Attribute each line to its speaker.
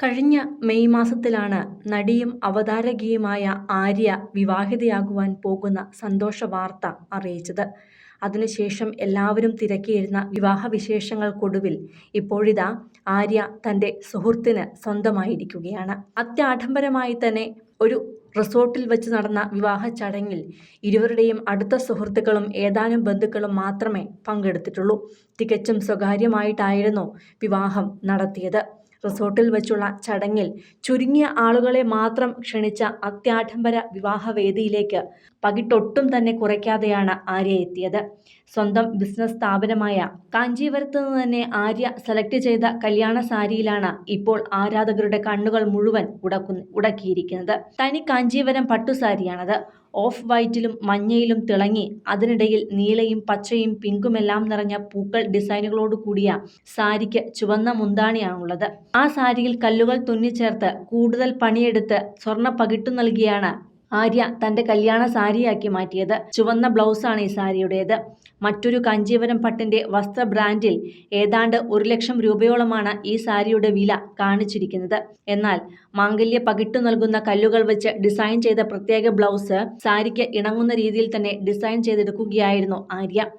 Speaker 1: കഴിഞ്ഞ മെയ് മാസത്തിലാണ് നടിയും അവതാരകയുമായ ആര്യ വിവാഹിതയാകുവാൻ പോകുന്ന സന്തോഷ വാർത്ത അറിയിച്ചത്. അതിനുശേഷം എല്ലാവരും തിരക്കിയിരുന്ന വിവാഹ വിശേഷങ്ങൾക്കൊടുവിൽ ഇപ്പോഴിതാ ആര്യ തന്റെ സുഹൃത്തിന് സ്വന്തമായിരിക്കുകയാണ്. അത്യാഡംബരമായി തന്നെ ഒരു റിസോർട്ടിൽ വെച്ച് നടന്ന വിവാഹ ചടങ്ങിൽ ഇരുവരുടെയും അടുത്ത സുഹൃത്തുക്കളും ഏതാനും ബന്ധുക്കളും മാത്രമേ പങ്കെടുത്തിട്ടുള്ളൂ. തികച്ചും സ്വകാര്യമായിട്ടായിരുന്നു വിവാഹം നടത്തിയത്. റിസോർട്ടിൽ വെച്ചുള്ള ചടങ്ങിൽ ചുരുങ്ങിയ ആളുകളെ മാത്രം ക്ഷണിച്ച അത്യാഡംബര വിവാഹവേദിയിലേക്ക് പകിട്ടൊട്ടും തന്നെ കുറയ്ക്കാതെയാണ് ആര്യ എത്തിയത്. സ്വന്തം ബിസിനസ് സ്ഥാപനമായ കാഞ്ചീപുരത്ത് നിന്ന് തന്നെ ആര്യ സെലക്ട് ചെയ്ത കല്യാണ സാരിയിലാണ് ഇപ്പോൾ ആരാധകരുടെ കണ്ണുകൾ മുഴുവൻ ഉടക്കു ഉടക്കിയിരിക്കുന്നത്. തനി കാഞ്ചീപുരം പട്ടുസാരിയാണത് ഓഫ് വൈറ്റിലും മഞ്ഞയിലും തിളങ്ങി അതിനിടയിൽ നീലയും പച്ചയും പിങ്കുമെല്ലാം നിറഞ്ഞ പൂക്കൾ ഡിസൈനുകളോട് കൂടിയ സാരിക്ക് ചുവന്ന മുന്താണിയാണുള്ളത്. ആ സാരിയിൽ കല്ലുകൾ തുന്നിച്ചേർത്ത് കൂടുതൽ പണിയെടുത്ത് സ്വർണ പകിട്ടു നൽകിയാണ് ആര്യ തന്റെ കല്യാണ സാരിയാക്കി മാറ്റിയത്. ചുവന്ന ബ്ലൗസാണ് ഈ സാരിയുടേത്. മറ്റൊരു കാഞ്ചീപുരം പട്ടിന്റെ വസ്ത്ര ബ്രാൻഡിൽ ഏതാണ്ട് ഒരു ലക്ഷം രൂപയോളമാണ് ഈ സാരിയുടെ വില കാണിച്ചിരിക്കുന്നത്. എന്നാൽ മാംഗല്യ പകിട്ടു നൽകുന്ന കല്ലുകൾ വെച്ച് ഡിസൈൻ ചെയ്ത പ്രത്യേക ബ്ലൗസ് സാരിക്ക് ഇണങ്ങുന്ന രീതിയിൽ തന്നെ ഡിസൈൻ ചെയ്തെടുക്കുകയായിരുന്നു ആര്യ.